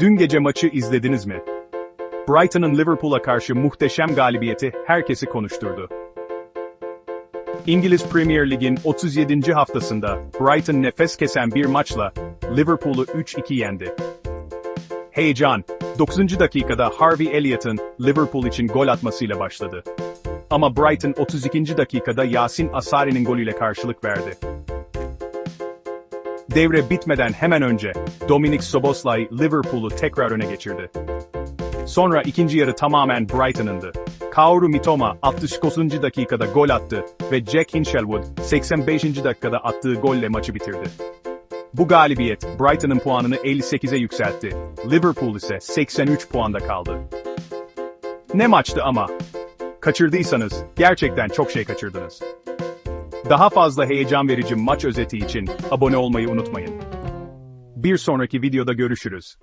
Dün gece maçı izlediniz mi? Brighton'ın Liverpool'a karşı muhteşem galibiyeti herkesi konuşturdu. İngiliz Premier Lig'in 37. haftasında Brighton nefes kesen bir maçla Liverpool'u 3-2 yendi. Heyecan, 9. dakikada Harvey Elliott'ın Liverpool için gol atmasıyla başladı. Ama Brighton 32. dakikada Yasin Asari'nin golüyle karşılık verdi. Devre bitmeden hemen önce Dominic Soboslay Liverpool'u tekrar öne geçirdi. Sonra ikinci yarı tamamen Brighton'ındı. Kaoru Mitoma 69. dakikada gol attı ve Jack Hinchelwood 85. dakikada attığı golle maçı bitirdi. Bu galibiyet Brighton'ın puanını 58'e yükseltti. Liverpool ise 83 puanda kaldı. Ne maçtı ama? Kaçırdıysanız gerçekten çok şey kaçırdınız. Daha fazla heyecan verici maç özeti için abone olmayı unutmayın. Bir sonraki videoda görüşürüz.